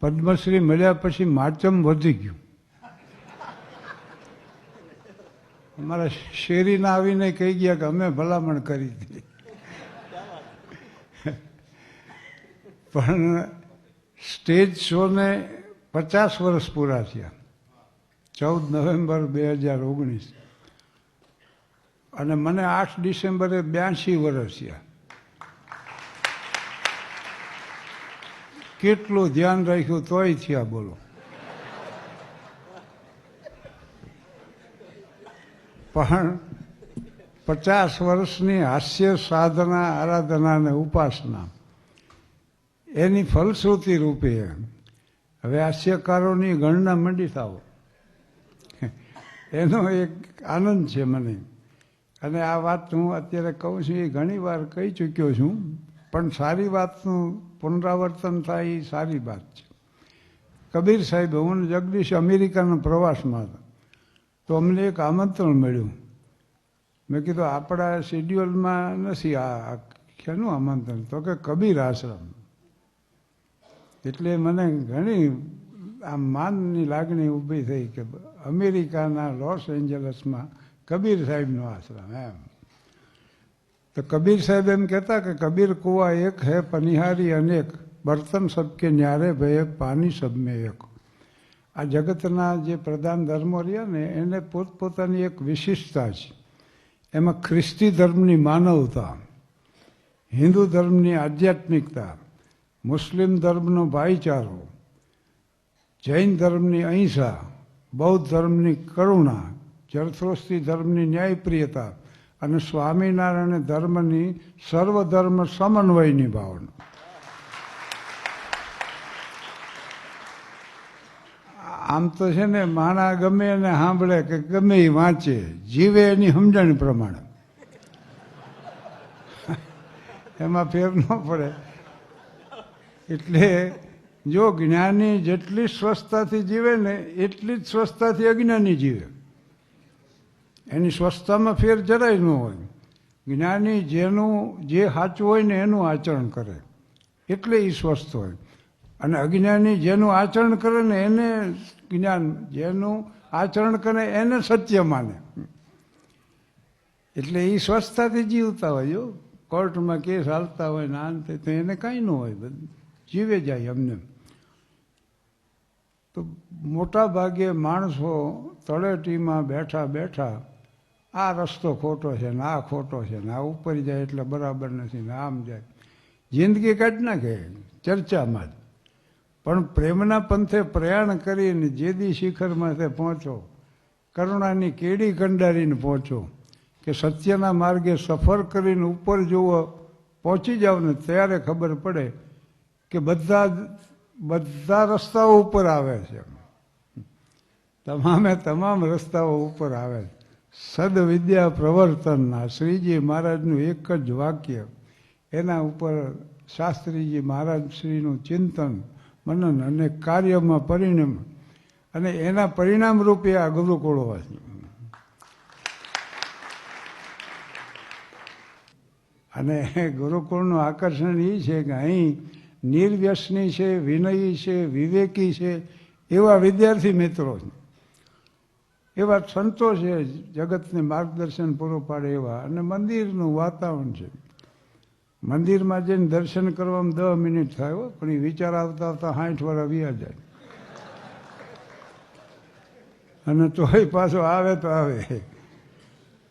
પદ્મશ્રી મળ્યા પછી માચમ વધી ગયું. અમારા શેરીના આવીને કહી ગયા કે અમે ભલામણ કરી હતી પણ સ્ટેજ શોને પચાસ વર્ષ પૂરા થયા. ચૌદ નવેમ્બર બે હજાર ઓગણીસ. અને મને આઠ ડિસેમ્બરે બ્યાસી વર્ષ થયા. કેટલું ધ્યાન રાખ્યું તોય થયા બોલો. પણ પચાસ વર્ષની હાસ્ય સાધના આરાધના અને ઉપાસના. એની ફલશ્રુતિ રૂપે હવે હાસ્યકારોની ગણના મંડી થાવ એનો એક આનંદ છે મને. અને આ વાત હું અત્યારે કહું છું, એ ઘણી વાર કહી ચૂક્યો છું, પણ સારી વાતનું પુનરાવર્તન થાય એ સારી વાત છે. કબીર સાહેબ, હું જગદીશ અમેરિકાના પ્રવાસમાં હતા. તો અમને એક આમંત્રણ મળ્યું. મેં કીધું, આપણા શેડ્યુલમાં નથી આ શેનું આમંત્રણ? તો કે, કબીર આશ્રમ. એટલે મને ઘણી આમ માનની લાગણી ઊભી થઈ કે અમેરિકાના લોસ એન્જલસમાં કબીર સાહેબનો આશ્રમ, એમ. તો કબીર સાહેબ એમ કહેતા કે કબીર કુવા એક હે, પનિહારી અનેક. બર્તન સબકે ન્યારે ભય પાણી સબમે એક. આ જગતના જે પ્રધાન ધર્મો રહ્યા ને, એને પોતપોતાની એક વિશિષ્ટતા છે. એમાં ખ્રિસ્તી ધર્મની માનવતા, હિન્દુ ધર્મની આધ્યાત્મિકતા, મુસ્લિમ ધર્મનો ભાઈચારો, જૈન ધર્મની અહિંસા, બૌદ્ધ ધર્મની કરુણા, જરથ્રોસ્તી ધર્મની ન્યાયપ્રિયતા અને સ્વામિનારાયણ ધર્મની સર્વધર્મ સમન્વયની ભાવના. આમ તો છે ને માણા ગમે એને સાંભળે કે ગમે એ વાંચે, જીવે એની સમજણ પ્રમાણે. એમાં ફેર ન પડે. એટલે જો જ્ઞાની જેટલી સ્વસ્થતાથી જીવે ને, એટલી જ સ્વસ્થતાથી અજ્ઞાની જીવે. એની સ્વસ્થતામાં ફેર જરાય ન હોય. જ્ઞાની જેનું જે સાચું હોય ને એનું આચરણ કરે. એટલે એ સ્વસ્થ હોય. અને અજ્ઞાની જેનું આચરણ કરે ને એને જ્ઞાન, જેનું આચરણ કરે એને સત્ય માને. એટલે એ સ્વસ્થતાથી જીવતા હોય જો કોર્ટમાં કેસ હાલતા હોય ને આન તે તો એને કાંઈ ન હોય. બધું, જીવે જાય અમને તો મોટા ભાગે માણસો તળેટીમાં બેઠા બેઠા આ રસ્તો ખોટો છે ને આ ખોટો છે ને આ ઉપર જાય એટલે બરાબર નથી ને આમ જાય. જિંદગી કાઢ નાખે ચર્ચામાં જ. પણ પ્રેમના પંથે પ્રયાણ કરીને જેદી શિખરમાં તે પહોંચો, કરુણાની કેડી કંડારીને પહોંચો, કે સત્યના માર્ગે સફર કરીને ઉપર જુઓ, પહોંચી જાવ ને ત્યારે ખબર પડે કે બધા બધા રસ્તાઓ ઉપર આવે છે. તમામે તમામ રસ્તાઓ ઉપર આવે છે. સદવિદ્યા પ્રવર્તનના શ્રીજી મહારાજનું એક જ વાક્ય. એના ઉપર શાસ્ત્રીજી મહારાજ શ્રીનું ચિંતન, મનન અને કાર્યમાં પરિણામ અને એના પરિણામ રૂપે આ ગુરુકુળો વાંચ્યું. અને ગુરુકુળનું આકર્ષણ એ છે કે અહીં નિર્વ્યસની છે, વિનયી છે, વિવેકી છે એવા વિદ્યાર્થી મિત્રો છે. એવા સંતો છે, જગતને માર્ગદર્શન પૂરું પાડે એવા. અને મંદિરનું વાતાવરણ છે. મંદિરમાં જઈને દર્શન કરવામાં દસ મિનિટ થાય પણ એ વિચાર આવતા આવતા સાઠ વર્ષ વ્યા જાય. અને તોય પાછો આવે તો આવે.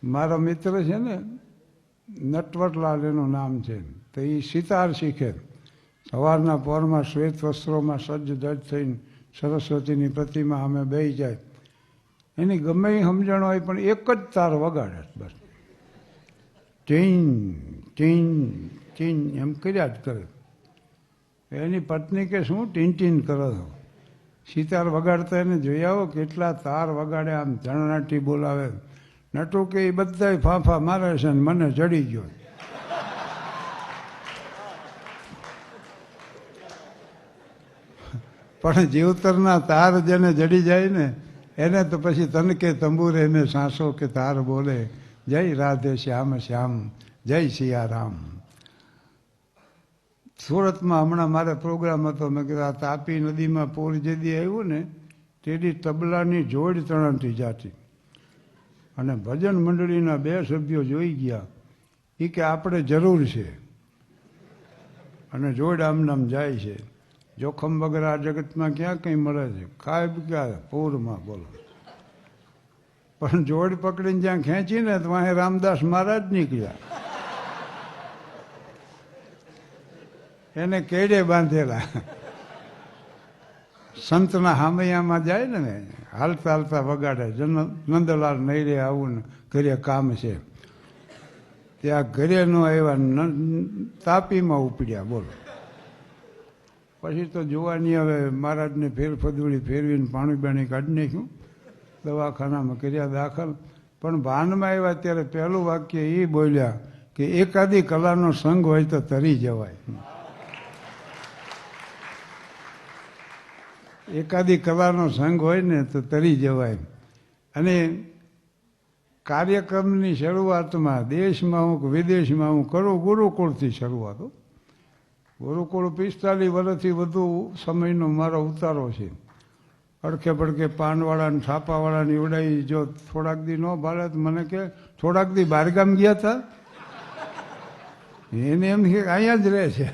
મારા મિત્ર છે ને, નટવટલાલ એનું નામ છે. તો એ સિતાર શીખે. સવારના પોરમાં શ્વેત વસ્ત્રોમાં સજ્જ ધજ થઈને સરસ્વતીની પ્રતિમા અમે બે જાય. એની ગમે એ સમજણ હોય પણ એક જ તાર વગાડે બસ. ટીન ટીન ચીન એમ કર્યા જ કરે. એની પત્ની કે શું ટીન ટીન કરો છો? સિતાર વગાડતા એને જોઈ આવો કેટલા તાર વગાડે, આમ જણનાટી બોલાવે. નટુ કે એ બધા ફાંફા મારે છે ને મને જડી ગયો. પણ જીવતરના તાર જેને જડી જાય ને એને તો પછી તનકે તંબુરે મેં સાંસો કે તાર બોલે. જય રાધે શ્યામ શ્યામ, જય સિયારામ. સુરતમાં હમણાં મારે પ્રોગ્રામ હતો. મેં કીધું, આ તાપી નદીમાં પૂર જેદી આવ્યું ને તેદી તબલાની જોડ તણાતી જાતી. અને ભજન મંડળીના બે સભ્યો જોઈ ગયા. એ કે, આપણે જરૂર છે. અને જોડ આમ નામ જાય છે. જોખમ વગર આ જગતમાં ક્યાં કંઈ મળે છે? ખાય ક્યાં? પૂરમાં બોલો. પણ જોડ પકડીને જ્યાં ખેંચીને તો વાંહે રામદાસ મહારાજ નીકળ્યા. એને કેડે બાંધેલા? સંતના હામૈયામાં જાય ને હાલતા હાલતા વગાડે નંદલાલ નૈરે આવું ને ઘરે કામ છે. ત્યાં ઘરે નો આવ્યા તાપીમાં ઉપડ્યા, બોલો. પછી તો જોવાની હવે મહારાજને ફેરફદુડી ફેરવીને પાણી બાણી કાઢી નાખ્યું. દવાખાનામાં કર્યા દાખલ. પણ ભાનમાં આવ્યા ત્યારે પહેલું વાક્ય એ બોલ્યા કે એકાદી કલાનો સંગ હોય તો તરી જવાય. એકાદી કલાનો સંગ હોય ને તો તરી જવાય. અને કાર્યક્રમની શરૂઆતમાં દેશમાં હું વિદેશમાં હું કરું ગુરુકુળથી શરૂઆત. ગુરુકુળ પિસ્તાલીસ વર્ષથી વધુ સમયનો મારો ઉતારો છે. અડખે પડખે પાનવાળાને છાપાવાળાને ઉડાઈ જો થોડાક દી ન ભાડે મને કે, થોડાક દી બહારગામ ગયા હતા એને એમ કે, અહીંયા જ રહે છે.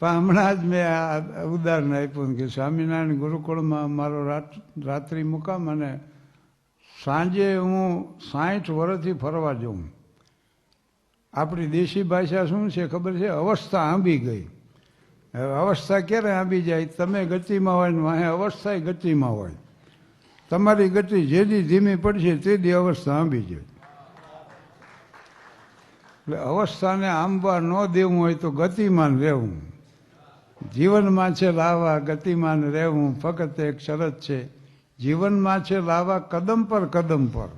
પણ હમણાં જ મેં આ ઉદાહરણ આપ્યું કે સ્વામિનારાયણ ગુરુકુળમાં મારો રાત, રાત્રિ મુકામ અને સાંજે હું સાઠ વર્ષથી ફરવા જાઉં. આપણી દેશી ભાષા શું છે ખબર છે? અવસ્થા આંબી ગઈ. હવે અવસ્થા ક્યારે આંબી જાય? તમે ગતિમાં હોય ને વાહે અવસ્થા ગતિમાં હોય. તમારી ગતિ જેદી ધીમી પડશે તે દી અવસ્થા આંબી જાય. એટલે અવસ્થાને આંબવા ન દેવું હોય તો ગતિમાન રહેવું. જીવનમાં છે લાવા, ગતિમાન રહેવું. ફક્ત એક શરત છે. જીવનમાં છે લાવા કદમ પર કદમ પર.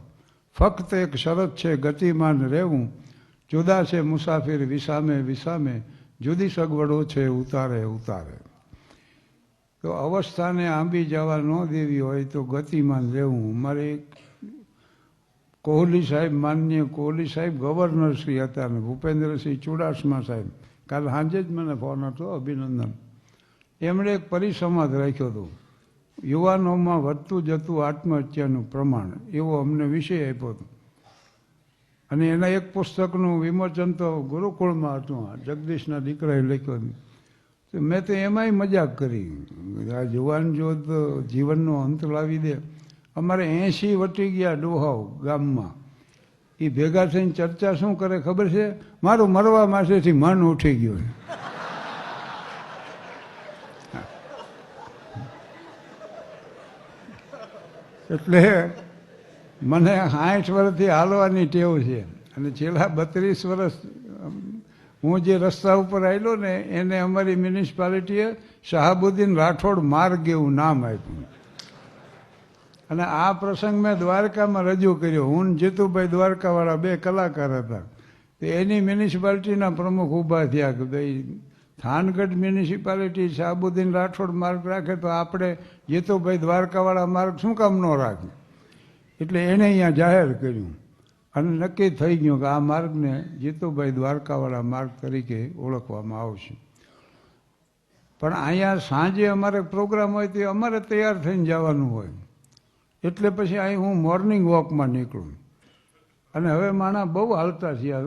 ફક્ત એક શરત છે ગતિમાન રહેવું. જુદા છે મુસાફિર, વિસામે વિસામે. જુદી સગવડો છે, ઉતારે ઉતારે. તો અવસ્થાને આંબી જવા ન દેવી હોય તો ગતિમાન રહેવું. મારે કોહલી સાહેબ, માન્ય કોહલી સાહેબ ગવર્નર હતા ને ભૂપેન્દ્રસિંહ ચુડાસમા સાહેબ. કાલ સાંજે જ મને ફોન હતો, અભિનંદન. એમણે એક પરિસંવાદ રાખ્યો હતો. યુવાનોમાં વધતું જતું આત્મહત્યાનું પ્રમાણ, એવો અમને વિષય આપ્યો હતો. અને એના એક પુસ્તકનું વિમોચન તો ગુરુકુળમાં હતું. જગદીશના દીકરાએ લખ્યો તો મેં તો એમાંય મજાક કરી. આ જુવાન જોત જીવનનો અંત લાવી દે. અમારે એંશી વટી ગયા ડોહાવ ગામમાં. એ ભેગા થઈને ચર્ચા શું કરે ખબર છે? મારું મરવા માસેથી મન ઉઠી ગયું એટલે મને સાઠ વર્ષથી હાલવાની ટેવ છે. અને છેલ્લા બત્રીસ વર્ષ હું જે રસ્તા ઉપર આવેલો ને, એને અમારી મ્યુનિસિપાલિટીએ શાહબુદ્દીન રાઠોડ માર્ગ એવું નામ આપ્યું. અને આ પ્રસંગ મેં દ્વારકામાં રજૂ કર્યો. હું જીતુભાઈ દ્વારકાવાળા બે કલાકાર હતા. તો એની મ્યુનિસિપાલિટીના પ્રમુખ ઊભા થયા કે ભાઈ, થાનગઢ મ્યુનિસિપાલિટી શાહબુદ્દીન રાઠોડ માર્ગ રાખે તો આપણે જીતુભાઈ દ્વારકાવાળા માર્ગ શું કામ ન રાખે? એટલે એણે અહીંયા જાહેર કર્યું. અને નક્કી થઈ ગયું કે આ માર્ગને જીતુભાઈ દ્વારકાવાળા માર્ગ તરીકે ઓળખવામાં આવશે. પણ અહીંયા સાંજે અમારે પ્રોગ્રામ હોય તે અમારે તૈયાર થઈને જવાનું હોય. એટલે પછી અહીં હું મોર્નિંગ વોકમાં નીકળું. અને હવે માણા બહુ હાલતા થયા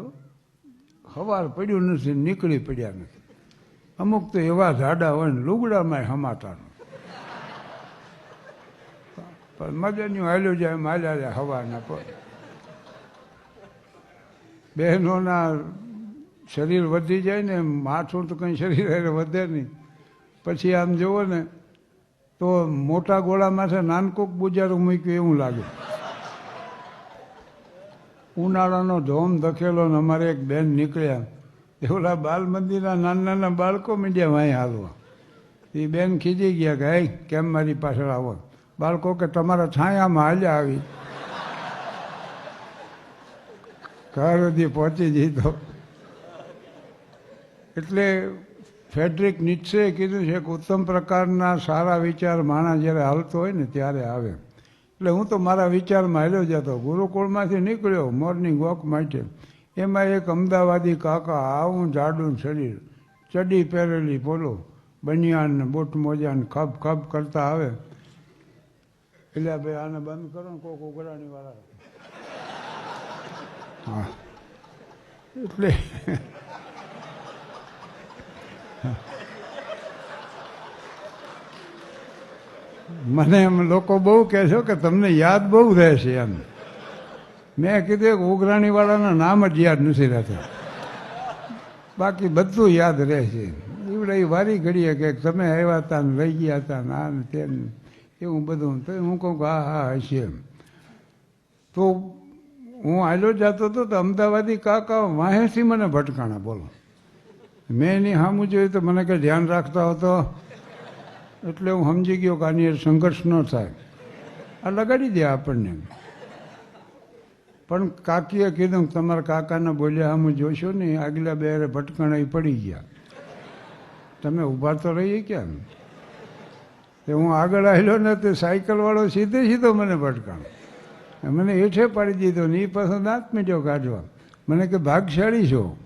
હવાર પડ્યું નથી, નીકળી પડ્યા નથી. અમુક તો એવા ઝાડા હોય ને લુગડામાં હમાતા પણ મદનિયું હાલ્યો જાય માલ્યા જાય હવાના પર બહેનોના શરીર વધી જાય ને માથું તો કંઈ શરીર વધે નહીં. પછી આમ જુઓ ને, તો મોટા ગોળા માથે નાનકોક બુજારું મૂક્યું એવું લાગે. ઉનાળાનો ધોમ ધકેલો ને અમારે એક બેન નીકળ્યા. એવલા બાલ મંદિરના નાના નાના બાળકો મીડિયા વાંય હાલવા. એ બેન ખીજી ગયા કે કેમ મારી પાછળ આવો? બાળકો કે તમારા છાયામાં હાલ્યા આવી. ઘર સુધી પહોંચી દીધો. એટલે ફેડરિક નીચે કીધું છે કે ઉત્તમ પ્રકારના સારા વિચાર માણસ જ્યારે હાલતો હોય ને ત્યારે આવે. એટલે હું તો મારા વિચારમાં હાલ્યો જતો. ગુરુકુળમાંથી નીકળ્યો મોર્નિંગ વોક માટે. એમાં એક અમદાવાદી કાકા આવું જાડું શરીર, ચડી પહેરેલી બોલો બનિયાન બૂટ મોજાને ખપ ખપ કરતા આવે. એટલે ભાઈ આને બંધ કરો ને કોક ઉઘરાણી વાળા. હા. એટલે. મને એમ લોકો બહુ કહે છે કે તમને યાદ બહુ રહેશે એમ. મેં કીધું કે ઉઘરાણીવાળાના નામ જ યાદ નથી રહેતા. બાકી બધું યાદ રહે છે એવડે વારી ઘડીએ કે તમે આવ્યા હતા ને લઈ ગયા હતા ને આ ને તે એવું બધું. તો હું કહું હા હા, હશે તો હું આયલો જતો હતો તો અમદાવાદી કાકા વાહેથી મને ભટકાણા, બોલો. મેં એની સામું જોયું તો મને કંઈ ધ્યાન રાખતા હતો. એટલે હું સમજી ગયો કે આની સંઘર્ષ ન થાય. આ લગાડી દે આપણને. પણ કાકીએ કીધું તમારા કાકાને બોલ્યા આમ જોશો ને, આગલા બે ભટકાણા પડી ગયા. તમે ઊભા તો રહીએ ક્યાં? તે હું આગળ આવેલો ને તે સાયકલવાળો સીધે સીધો મને ભટકાણો. મને હેઠે પાડી દીધો ને એ પાછો દાંત મીડ્યો કાઢવા. મને કે, ભાગશાળી છો?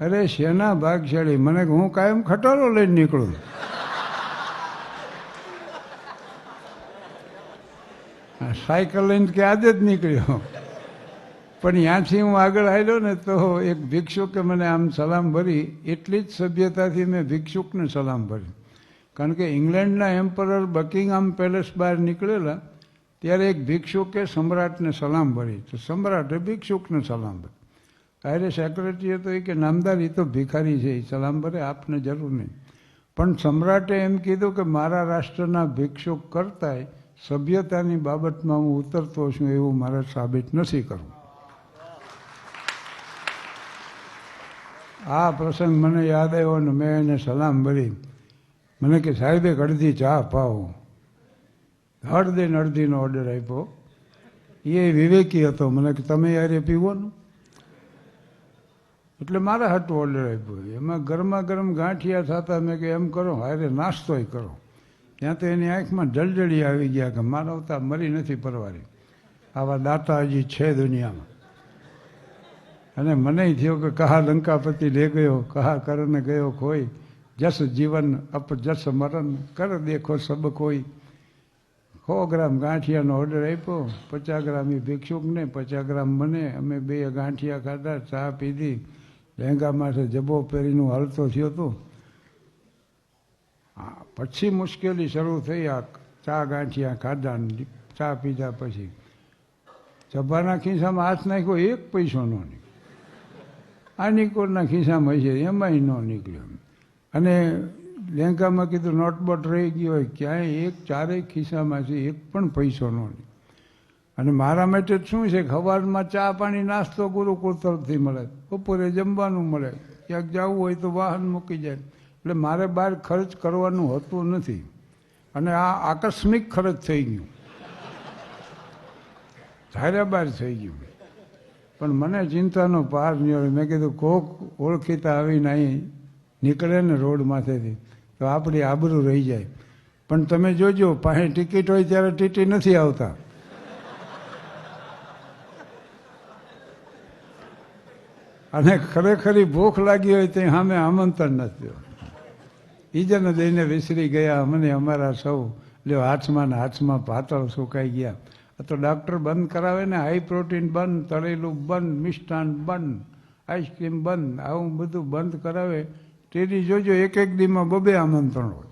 અરે, શેના ભાગશાળી? મને હું કાયમ ખટારો લઈને નીકળું સાયકલ લઈને કે આજે જ નીકળ્યો. પણ ત્યાંથી હું આગળ આવ્યો ને તો એક ભિક્ષુકે મને આમ સલામ ભરી. એટલી જ સભ્યતાથી મેં ભિક્ષુકને સલામ ભરી કારણ કે ઇંગ્લેન્ડના એમ્પરર બકિંગહામ પેલેસ બહાર નીકળેલા, ત્યારે એક ભિક્ષુકે સમ્રાટને સલામ ભરી. તો સમ્રાટે ભિક્ષુકને સલામ ભરી. અરે સેક્રેટરી હતો એ કે, નામદાર એ તો ભિખારી છે એ સલામ ભરે, આપને જરૂર નહીં. પણ સમ્રાટે એમ કીધું કે, મારા રાષ્ટ્રના ભિક્ષુક કરતાંય સભ્યતાની બાબતમાં હું ઉતરતો છું, એવું મારે સાબિત નથી કરવું આ પ્રસંગ મને યાદ આવ્યો અને મેં એને સલામ ભરી. મને કે સાહેબે એક અડધી ચા અપાવો. અડધી અડધીનો ઓર્ડર આપ્યો. એ વિવેકી હતો. મને કે તમે યારે પીવો ને એટલે મારા હાટું ઓર્ડર આપ્યો. એમાં ગરમા ગરમ ગાંઠિયા થતા મેં કે એમ કરો, હારે નાસ્તોય કરો. ત્યાં તો એની આંખમાં જલજળી આવી ગયા કે માનવતા મરી નથી પરવારી. આવા દાતા હજી છે દુનિયામાં. અને મને થયો કે કહા લંકાપતિ લે ગયો કહા કરને ગયો કોઈ. જસ જીવન અપ જસ મરણ, કર દેખો સબ કોઈ. સો ગ્રામ ગાંઠિયાનો ઓર્ડર આપ્યો, પચાસ ગ્રામ એ ભિક્ષુકને, પચાસ ગ્રામ મને, અમે બે ગાંઠિયા ખાધા, ચા પીધી. લહેંગા માથે જબો પહેરીનું હાલતો થયો હતો હા, પછી મુશ્કેલી શરૂ થઈ, આ ચા ગાંઠિયા ખાધા ચા પીધા પછી. જબ્બાના ખિસ્સામાં હાથ નાખ્યો, એક પૈસો નો નીકળ્યો. આ નિકોરના ખિસ્સામાં છે એમાંય ન નીકળ્યો. અને લહેંગામાં કીધું નોટબોટ રહી ગયો હોય. ક્યાંય એક, ચારેય ખિસ્સામાંથી એક પણ પૈસો ન નીકળ્યો અને મારા માટે શું છે? ખવારમાં ચા પાણી નાસ્તો ગુરુકુળ તરફથી મળે. બપોરે જમવાનું મળે. ક્યાંક જવું હોય તો વાહન મૂકી જાય. એટલે મારે બહાર ખર્ચ કરવાનું હોતું નથી. અને આ આકસ્મિક ખર્ચ થઈ ગયું. ધાર્યા બહાર થઈ ગયું. પણ મને ચિંતાનો પાર નહીં મેં કીધું, કોક ઓળખીતા આવીને અહીં નીકળે ને રોડ માથેથી, તો આપણી આબરૂ રહી જાય. પણ તમે જોજો, પાસે ટિકિટ હોય ત્યારે ટીટી નથી આવતા. અને ખરેખરી ભૂખ લાગી હોય તે સામે આમંત્રણ નથી ઈજન દઈને વિસરી ગયા અમને અમારા સૌ, લ્યો, હાથમાં ને હાથમાં પાતળ સુકાઈ ગયા. તો ડૉક્ટર બંધ કરાવે ને હાઈ પ્રોટીન બંધ, તળેલું બંધ, મિષ્ટાન બંધ આઈસ્ક્રીમ બંધ, આવું બધું બંધ કરાવે. તેથી જોજો એક એક દીમાં બબે આમંત્રણ હોય.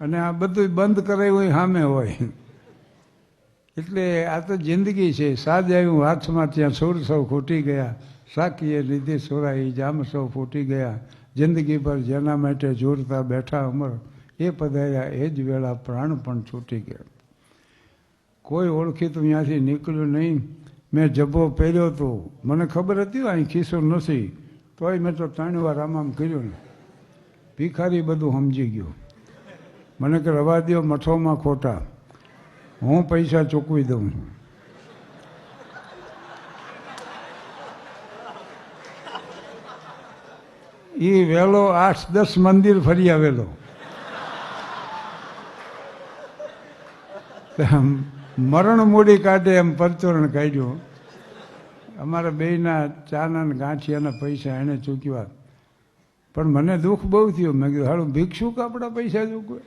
અને આ બધું બંધ કરાયું હોય સામે હોય. એટલે આ તો જિંદગી છે. સાજ આવ્યું, હાથમાં ત્યાં સુર સૌ ખૂટી ગયા. સાકીએ લીધે સોરાઈ જામ સૌ ફૂટી ગયા. જિંદગી પર જેના માટે જોરતા બેઠા અમર, એ પધાર્યા. એ જ વેળા પ્રાણ પણ છૂટી ગયા. કોઈ ઓળખી તો ત્યાંથી નીકળ્યું નહીં. મેં જબ્બો પહેર્યો હતો મને ખબર હતી અહીં ખિસ્સો નથી. તોય મેં તો ત્રણ વાર આમ આમ કર્યું ને. ભિખારી બધું સમજી ગયું. મને કે રવા દો મઠોમાં ખોટા. હું પૈસા ચૂકવી દઉં. છું એ વહેલો આઠ દસ મંદિર ફરી આવેલો. મરણ મૂડી કાઢે એમ પરચોરણ કાઢ્યું. અમારા બેયના ચાના ને ગાંઠિયાના પૈસા એણે ચૂક્યા પણ મને દુઃખ બહુ થયું. મેં કીધું હાલું ભિક્ષુક આપણા પૈસા ચૂકવે.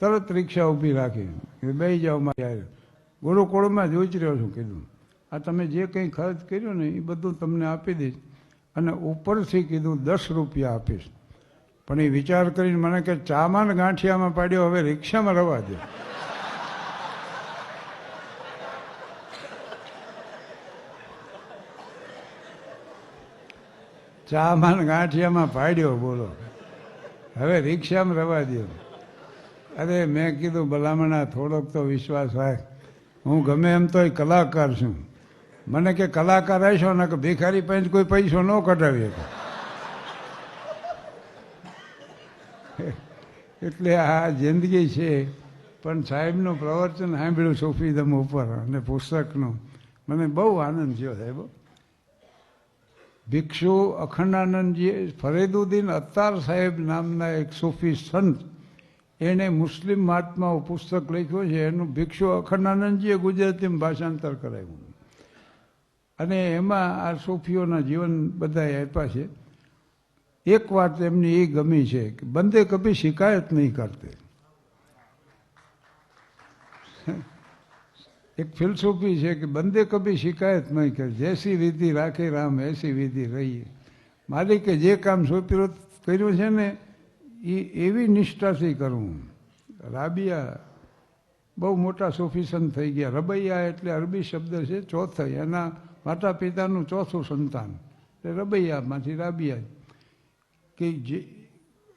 તરત રિક્ષા ઊભી રાખી. બેસી જાઓ મારે ગુરુકુળમાં જ ઉચર્યો છું, કીધું. આ તમે જે કંઈ ખર્ચ કર્યો ને, એ બધું તમને આપી દઈશ. અને ઉપરથી કીધું, દસ રૂપિયા આપીશ. પણ એ વિચાર કરીને મને કે, ચામાં ગાંઠિયામાં પાડ્યો, હવે રિક્ષામાં રવા દે. ચામાં ગાંઠિયામાં પાડ્યો, બોલો. હવે રિક્ષામાં રવા દો અરે, મેં કીધું, ભલામણા, થોડોક તો વિશ્વાસ હોય. હું ગમે એમ તોય કલાકાર છું. મને કે કલાકાર હશો ને કે ભિખારી પાસે કોઈ પૈસો ન કઢાવી શકે એટલે આ જિંદગી છે. પણ સાહેબનું પ્રવચન સાંભળ્યું સુફીદમ ઉપર અને પુસ્તકનું મને બહુ આનંદ થયો સાહેબ. ભિક્ષુ અખંડાનંદજી ફરીદુદ્દીન અત્તાર સાહેબ નામના એક સૂફી સંત એણે મુસ્લિમ મહાત્માઓ પુસ્તક લખ્યું છે, એનું ભિક્ષુ અખંડાનંદજીએ ગુજરાતીમાં ભાષાંતર કરાવ્યું. અને એમાં આ સૂફીઓના જીવન બધા આપ્યા છે. એક વાત એમની એ ગમી છે કે બંદે કભી શિકાયત નહીં કરતે. એક ફિલસૂફી છે કે બંદે કભી શિકાયત નહીં કરે. જેસી વિધિ રાખે રામ, એસી વિધિ રહીએ. માલિકે જે કામ સોંપ્યું કર્યું છે ને એ એવી નિષ્ઠાથી કરવું રાબિયા બહુ મોટા સોફી થઈ ગયા. રબૈયા એટલે અરબી શબ્દ છે, ચોથા એના માતા પિતાનું ચોથું સંતાન. એટલે રબૈયામાંથી રાબિયા. કે જે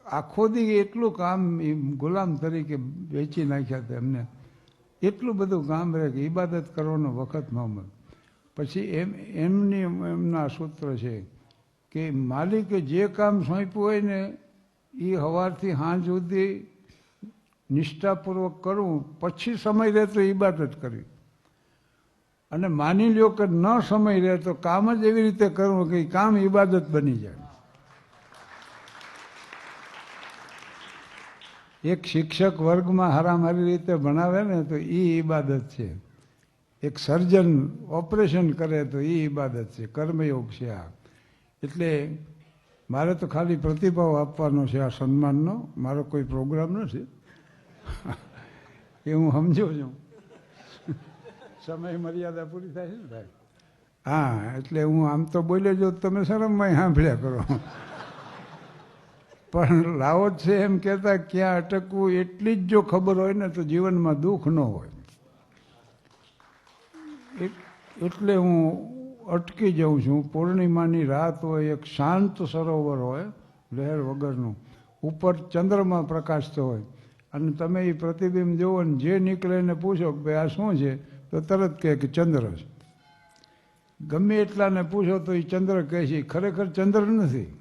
આખો દી એટલું કામ એ ગુલામ તરીકે વેચી નાખ્યા હતા એમને. એટલું બધું કામ રહે કે ઇબાદત કરવાનો વખત ન મળે. પછી એમ, એમની, એમના સૂત્ર છે કે માલિકે જે કામ સોંપ્યું હોય ને એ સવારથી સાંજ સુધી નિષ્ઠાપૂર્વક કરવું, પછી સમય રહે તો ઇબાદત કરવી. અને માની લો કે ન સમય રહે તો કામ જ એવી રીતે કરવું કે કામ ઇબાદત બની જાય. એક શિક્ષક વર્ગમાં હારામારી રીતે ભણાવે ને તો એ ઇબાદત છે. એક સર્જન ઓપરેશન કરે તો એ ઇબાદત છે. કર્મયોગ છે આ. એટલે મારે તો ખાલી પ્રતિભાવ આપવાનો છે આ સન્માનનો. મારો કોઈ પ્રોગ્રામ નથી. એ હું સમજુ છું. સમય મર્યાદા પૂરી થાય છે ને ભાઈ? હા, એટલે હું આમ તો બોલ્યો જો તમે શરમમાં સાંભળ્યા કરો. પણ લાવો છે એમ કહેતા ક્યાં અટકવું એટલી જ જો ખબર હોય ને તો જીવનમાં દુઃખ ન હોય. એટ- એટલે હું અટકી જાઉં છું. પૂર્ણિમાની રાત હોય, એક શાંત સરોવર હોય, લહેર વગરનું. ઉપર ચંદ્રમાં પ્રકાશતો હોય. અને તમે એ પ્રતિબિંબ જુઓ ને, જે નીકળે એને પૂછો કે ભાઈ આ શું છે? તો તરત કહે કે ચંદ્ર છે. ગમે એટલાને પૂછો તો એ ચંદ્ર કહે છે. ખરેખર ચંદ્ર નથી.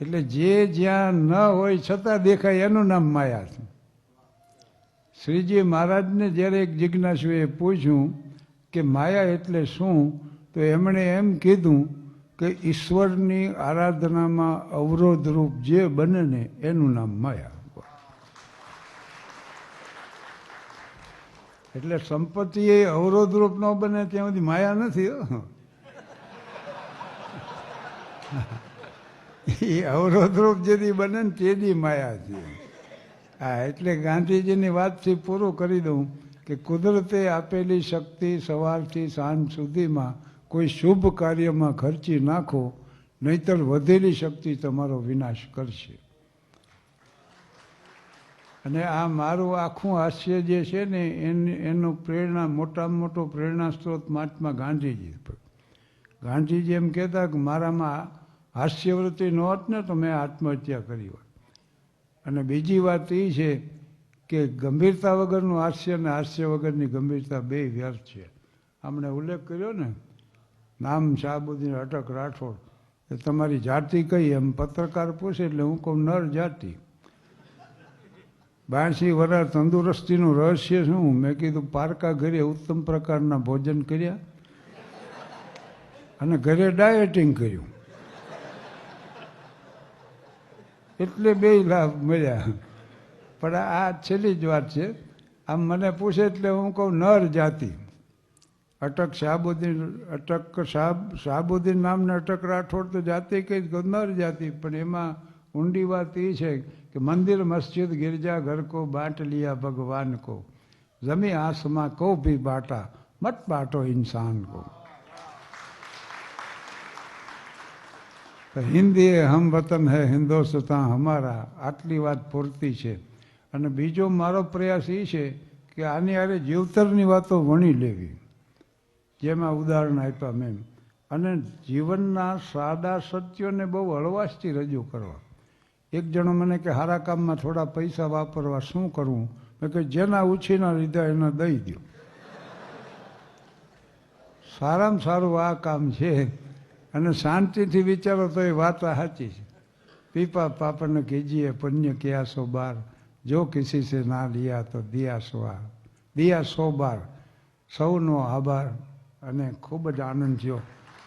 એટલે જે જ્યાં ન હોય છતાં દેખાય, એનું નામ માયા છે. શ્રીજી મહારાજને જ્યારે એક જિજ્ઞાસુએ પૂછ્યું કે માયા એટલે શું, તો એમણે એમ કીધું કે ઈશ્વરની આરાધનામાં અવરોધરૂપ જે બને ને, એનું નામ માયા. એટલે સંપત્તિ એ અવરોધરૂપ ન બને, ત્યાં સુધી માયા નથી, હો. એ અવરોધરૂપ જેથી બને ને તેથી માયા છે. હા એટલે ગાંધીજીની વાતથી પૂરું કરી દઉં કે કુદરતે આપેલી શક્તિ સવારથી સાંજ સુધીમાં કોઈ શુભ કાર્યમાં ખર્ચી નાખો, નહીતર વધેલી શક્તિ તમારો વિનાશ કરશે. અને આ મારું આખું હાસ્ય જે છે ને, એનું પ્રેરણા, મોટામાં મોટો પ્રેરણા સ્ત્રોત મહાત્મા ગાંધીજી ગાંધીજી એમ કહેતા કે મારામાં હાસ્યવૃત્તિ ન હોત ને તો મેં આત્મહત્યા કરી હોત. અને બીજી વાત એ છે કે ગંભીરતા વગરનું હાસ્ય અને હાસ્ય વગરની ગંભીરતા બે વ્યર્થ છે. આમણે ઉલ્લેખ કર્યો ને, નામ શાહબુદ્દીન અટક રાઠોડ એ તમારી જાતિ કઈ એમ પત્રકાર પૂછે એટલે હું કહું નર જાતિ. બાસી વરા તંદુરસ્તીનું રહસ્ય શું? મેં કીધું પારકા ઘરે ઉત્તમ પ્રકારના ભોજન કર્યા અને ઘરે ડાયટિંગ કર્યું. એટલે બે લાભ મળ્યા. પણ આ છેલ્લી જ વાત છે. આમ મને પૂછે એટલે હું કહું, નર જાતિ. અટક શાહબુદ્દીન, અટક શાહ, શાહબુદ્દીન નામને અટક રાઠોડ તો જાતિ કઈ નર જાતિ. પણ એમાં ઊંડી વાત એ છે કે મંદિર, મસ્જિદ, ગિરજા, ઘર કો, બાંટ લિયા ભગવાન કો. જમી આસમાં કો ભી બાટા, મત બાટો ઇન્સાન કો. તો હિન્દી એ હમ વતન હે હિન્દોસ્તા હમારા, આટલી વાત પૂરતી છે. અને બીજો મારો પ્રયાસ એ છે કે આની હારે જીવતરની વાતો વણી લેવી. જેમાં ઉદાહરણ આપ્યા મેં. અને જીવનના સાદા સત્યોને બહુ હળવાશથી રજૂ કરવા. એક જણો મને કે, હારા કામમાં થોડા પૈસા વાપરવા શું કરવું મેં કે જેના ઉછીના લીધા એને દઈ દો સારામાં સારું આ કામ છે. અને શાંતિથી વિચારો તો એ વાત સાચી છે. પીપા પાપડને કીજીએ, પુણ્ય ક્યા સો બાર. જો કિસી સે ના લિયા તો દિયા સો આ દિયા સો બાર સૌનો આભાર અને ખૂબ જ આનંદ થયો.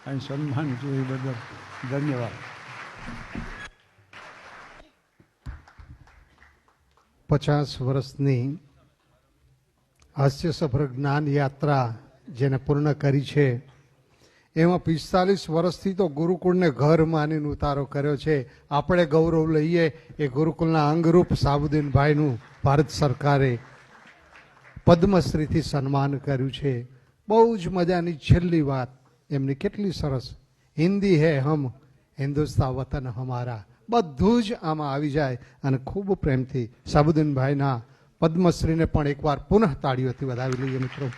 અને સન્માન થયું એ બદલ ધન્યવાદ. પચાસ વર્ષની હાસ્યસભર જ્ઞાન યાત્રા જેને પૂર્ણ કરી છે એમાં પિસ્તાલીસ વર્ષથી તો ગુરુકુળને ઘર માનીને ઉતારો કર્યો છે. આપણે ગૌરવ લઈએ એ ગુરુકુળના અંગરૂપ સાબુદ્દીનભાઈનું ભારત સરકારે પદ્મશ્રીથી સન્માન કર્યું છે. બહુ જ મજાની છેલ્લી વાત. એમની કેટલી સરસ હિન્દી હે હમ હિન્દુસ્તા વતન હમારા. બધું જ આમાં આવી જાય અને ખૂબ પ્રેમથી સાબુદ્દીનભાઈના પદ્મશ્રીને પણ એકવાર પુનઃ તાળીઓથી વધાવી લઈએ મિત્રો.